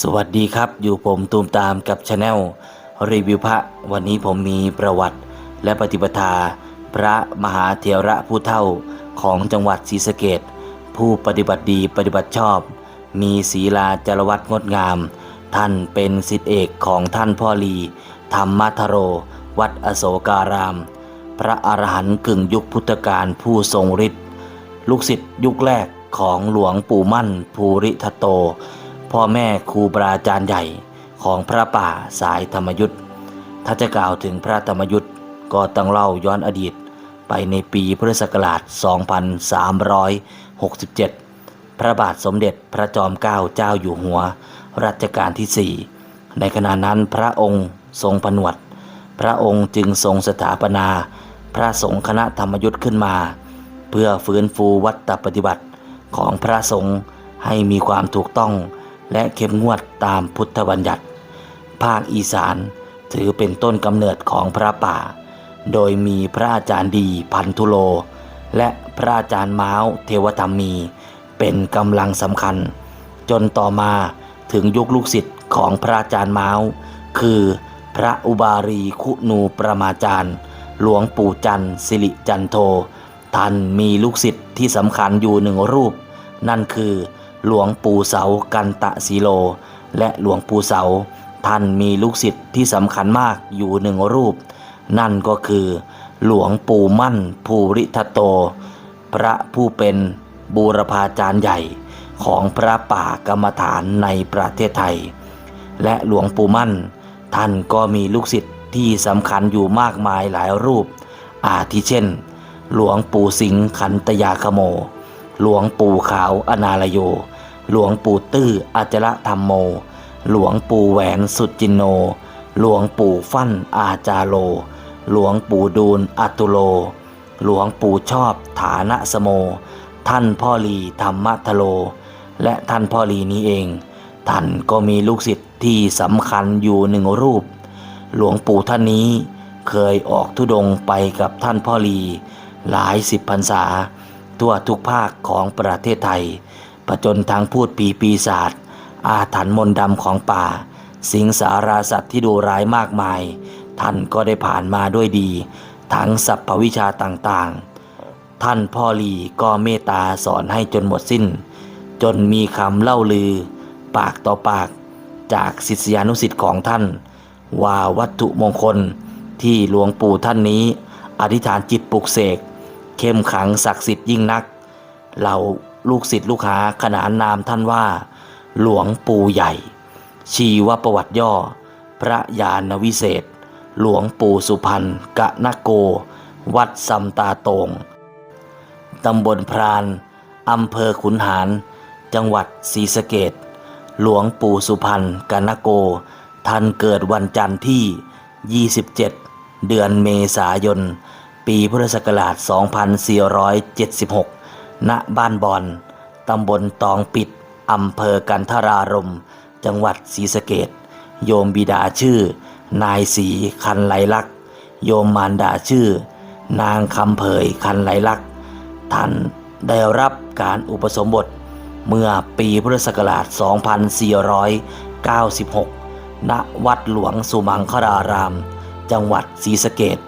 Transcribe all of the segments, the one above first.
สวัสดีครับ อยู่ผมตูมตามกับชาแนลรีวิวพระ วันนี้ผมมีประวัติและปฏิปทา พระมหาเถระผู้เท่าของจังหวัดศรีสะเกดผู้ปฏิบัติดีปฏิบัติชอบ มีศีลาจารวัตงดงาม ท่านเป็นสิทธิเอกของท่านพ่อลีธรรมัทโร วัดอโศการาม พระอรหันต์กึ่งยุคพุทธกาลผู้ทรงฤทธิ์ลูกศิษย์ยุคแรกของหลวงปู่มั่นภูริทัตโต พ่อแม่ครูบาอาจารย์ใหญ่ของพระป่าสายธรรมยุทธ์ถ้าจะกล่าวถึงพระธรรมยุทธ์ก็ต้องเล่าย้อนอดีตไปในปีพุทธศักราช 2367 พระบาทสมเด็จพระจอมเกล้าเจ้าอยู่หัว รัชกาลที่ 4 ในขณะนั้นพระองค์ทรงผนวด พระองค์จึงทรงสถาปนา พระสงฆ์คณะธรรมยุทธ์ขึ้นมา เพื่อฟื้นฟูวัตถปฏิบัติของพระสงฆ์ให้มีความถูกต้อง และเข้มงวดตามพุทธบัญญัติ ภาคอีสานถือเป็นต้นกำเนิดของพระป่า โดยมีพระอาจารย์ดีพันธุโล และพระอาจารย์ม้าวเทวธรรมมี เป็นกำลังสำคัญ จนต่อมาถึงยุคลูกศิษย์ของพระอาจารย์ม้าวคือพระอุบารีคุณูประมาจารย์ หลวงปู่จันสิริจันโท ท่านมีลูกศิษย์ที่สำคัญอยู่หนึ่งรูป นั่นคือ หลวงปู่เสากันตะสีโล และหลวงปู่เสา ท่านมีลูกศิษย์ที่สำคัญมากอยู่หนึ่งรูป นั่นก็คือ หลวงปู่มั่นภูริทัตโต พระผู้เป็นบูรพาจารย์ใหญ่ของพระป่ากรรมฐานในประเทศไทย และหลวงปู่มั่น ท่านก็มีลูกศิษย์ที่สำคัญอยู่มากมายหลายรูป อาทิเช่น หลวงปู่สิงห์ขันตยาคโม หลวงปู่ขาวอนาลโย หลวงปู่ตื้ออาจระธรรมโม หลวงปู่แหวนสุจินโน หลวงปู่ฟั่นอาจาโล หลวงปู่ดูลอัตุโล หลวงปู่ชอบฐานะสโม ท่านพ่อลีธรรมทโล และท่านพ่อลีนี้เอง ท่านก็มีลูกศิษย์ที่สำคัญอยู่หนึ่งรูป หลวงปู่ท่านนี้เคยออกทุดงไปกับท่านพ่อลี หลายสิบพรรษา ทั่วทุกภาคของประเทศไทย ประจนทางพูดปีปีศาจอาถรรพ์มนต์ดำของป่า สิงสาราสัตว์ที่ดูร้ายมากมาย ท่านก็ได้ผ่านมาด้วยดี ทั้งสัพพวิชาต่างๆ ท่านพ่อลีก็เมตตาสอนให้จนหมดสิ้น จนมีคำเล่าลือ ปากต่อปากจากศิษยานุศิษย์ของท่าน ว่าวัตถุมงคลที่หลวงปู่ท่านนี้ อธิษฐานจิตปลุกเสก เข้มขังศักดิ์สิทธิ์ยิ่งนัก เรา ลูกศิษย์ลูกหาขนานนามท่านว่า หลวงปู่ใหญ่ ชีวประวัติย่อ พระยานวิเศษ หลวงปู่สุพรรณกะนโก วัดซัมตาโตงตำบลพรานอำเภอขุนหาร จังหวัดศรีสะเกดหลวงปู่สุพรรณกานโก ท่านเกิดวันจันทร์ที่ 27 เดือนเมษายน ปีพุทธศักราช 2476 ณบ้านบอน ตำบลตองปิด อำเภอกันทรารม จังหวัดศรีสะเกดโยมบิดาชื่อ นายศรีคันไหลลักษ์ โยมมารดาชื่อ นางคำเผยคันไหลลักษ์ ท่านได้รับการอุปสมบท เมื่อปีพุทธศักราช 2496 ณ วัดหลวงสุมังคลาราม จังหวัดศรีสะเกด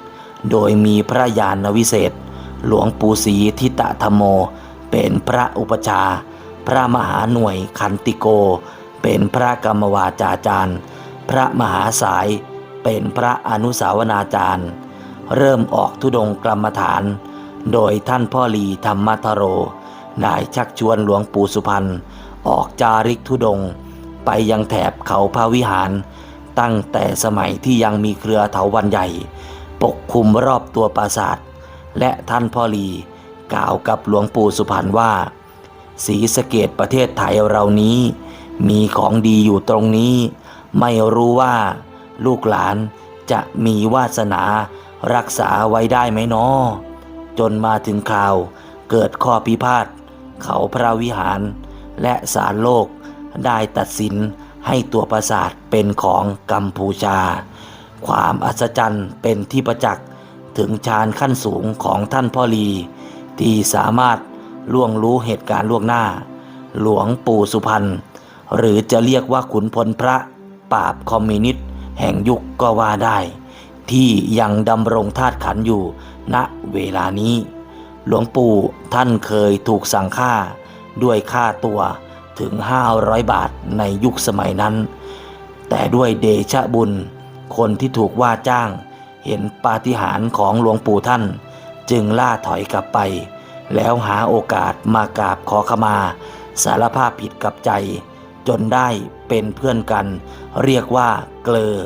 โดยมีพระยาณวิเศษ หลวงปู่ศรีทิตะธรรมโม เป็นพระอุปชา พระมหาหน่วยคันติโก เป็นพระกรรมวาจาจารย์ พระมหาสาย เป็นพระอนุสาวนาจารย์ เริ่มออกทุดงกรรมฐาน โดยท่านพ่อลีธรรมทโร ได้ชักชวนหลวงปู่สุพรรณออกจาริกทุดง ไปยังแถบเขาพระวิหาร ตั้งแต่สมัยที่ยังมีเครือเถาวันใหญ่ ปกคลุมรอบตัวปราสาท และท่านพ่อลีกล่าวกับหลวงปู่สุพรรณว่าศรีสะเกดประเทศไทยเรานี้ มีของดีอยู่ตรงนี้ ไม่รู้ว่าลูกหลานจะมีวาสนารักษาไว้ได้ไหมนอจนมาถึงคราวเกิดข้อพิพาทเขาพระวิหาร และศาลโลกได้ตัดสินให้ตัวปราสาทเป็นของกัมพูชา ความอัศจรรย์เป็นที่ประจักษ์ ถึงฌานขั้นสูงของท่านพ่อลีที่สามารถล่วงรู้เหตุการณ์ล่วงหน้า หลวงปู่สุพรรณหรือจะเรียกว่าขุนพลพระปราบคอมมิวนิสต์แห่งยุคก็ว่าได้ ที่ยังดำรงธาตุขันอยู่ณเวลานี้ หลวงปู่ท่านเคยถูกสั่งฆ่า ด้วยค่าตัวถึง 500 บาทในยุคสมัยนั้น แต่ด้วยเดชะบุญ คนที่ถูกว่าจ้าง เห็นปาฏิหาริย์ของหลวงปู่ท่าน จึงล่าถอยกลับไป แล้วหาโอกาสมากราบขอขมา สารภาพผิดกับใจ จนได้เป็นเพื่อนกัน เรียกว่าเกลอ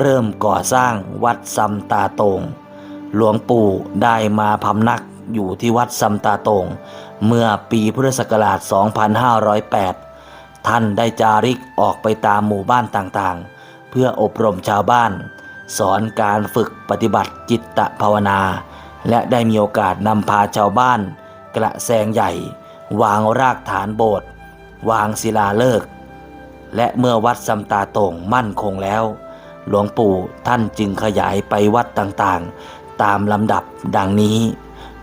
เริ่มก่อสร้างวัดซัมตาโตง หลวงปู่ได้มาพำนักอยู่ที่วัดซัมตาโตง เมื่อปีพุทธศักราช 2508 ท่านได้จาริกออกไปตามหมู่บ้านต่างๆ เพื่ออบรมชาวบ้าน สอนการฝึกปฏิบัติจิตตภาวนา และได้มีโอกาสนำพาชาวบ้าน กระแสงใหญ่ วางรากฐานโบสถ์วางศิลาฤกษ์และเมื่อวัดซัมตาโตงมั่นคงแล้ว หลวงปู่ท่านจึงขยายไปวัดต่างๆ ตามลำดับดังนี้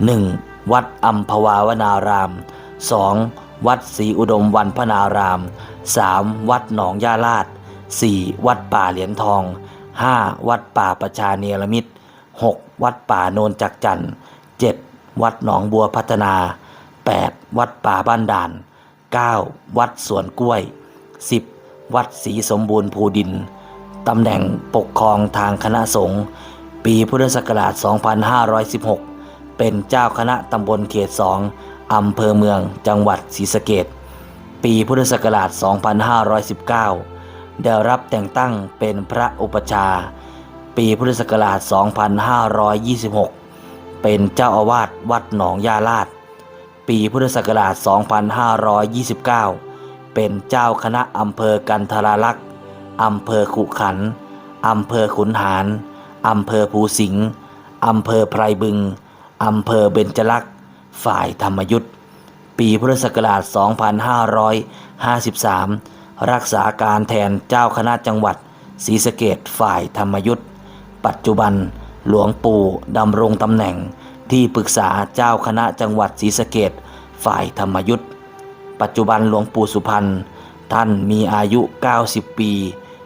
1. วัดอัมพวาวนาราม 2. วัดศรีอุดมวันพนาราม 3. วัดหนองยาลาด 4. วัดป่าเหรียญทอง 5. วัดป่าประชาเนรมิตร 6. วัดป่าโนนจักจัน 7. วัดหนองบัวพัฒนา 8. วัดป่าบ้านด่าน 9. วัดสวนกล้วย 10. วัดศรีสมบูรณ์ภูดินตำแหน่งปกครองทางคณะสงฆ์ปีพุทธศักราช 2516 เป็นเจ้าคณะตำบลเขต2องอำเภอเมืองจังหวัดศรีสะเกษปีพุทธศักราช 2519 ได้รับแต่งตั้งเป็นพระอุปชา ปีพุทธศักราช 2526 เป็นเจ้าอาวาสวัดหนองยาลาด ปีพุทธศักราช 2529 เป็นเจ้าคณะอำเภอกันทราลักษ์อำเภอขุขันอำเภอขุนหารอำเภอภูสิงห์อำเภอไพรบึงอำเภอเบญจลักษ์ฝ่ายธรรมยุทธปีพุทธศักราช 2553 รักษาการแทนเจ้าคณะจังหวัดศรีสะเกดฝ่ายธรรมยุทธ์ปัจจุบันหลวงปู่ดำรงตำแหน่งที่ปรึกษาเจ้าคณะจังหวัดศรีสะเกดฝ่ายธรรมยุทธ์ปัจจุบันหลวงปู่สุพรรณท่านมีอายุ 90 ปี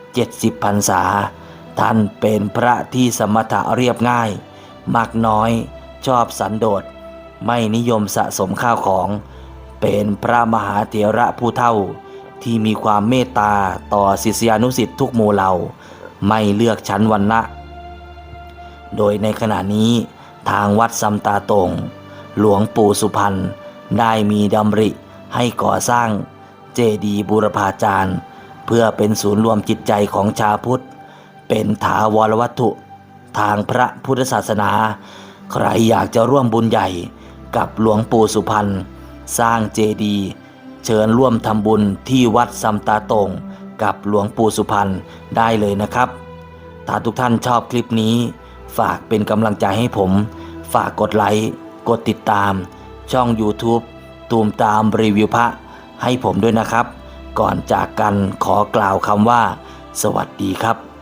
70พรรษา ท่านเป็นพระที่สมถะเรียบง่ายมักน้อยชอบสันโดษ ไม่นิยมสะสมข้าวของ เป็นพระมหาเถระผู้เท่า ที่มีความเมตตาต่อศิษยานุสิษย์ทุกหมู่เหล่าไม่เลือกชั้นวรรณะโดยในขณะนี้ทางวัดซัมตาตง หลวงปู่สุพรรณได้มีดำริให้ก่อสร้างเจดีย์บูรพาจารย์ เพื่อเป็นศูนย์รวมจิตใจของชาพุทธ เป็นถาวรวัตถุ ทางพระพุทธศาสนา ใครอยากจะร่วมบุญใหญ่กับหลวงปู่สุพรรณสร้างเจดีย์ เชิญร่วมทำบุญที่วัดซัมตาตงกับหลวงปู่สุพรรณได้เลยนะครับ ถ้าทุกท่านชอบคลิปนี้ ฝากเป็นกำลังใจให้ผม ฝากกดไลค์กดติดตาม ช่อง YouTube ตูมตามรีวิวพระให้ผมด้วยนะครับ ก่อนจากกันขอกล่าวคำว่า สวัสดีครับ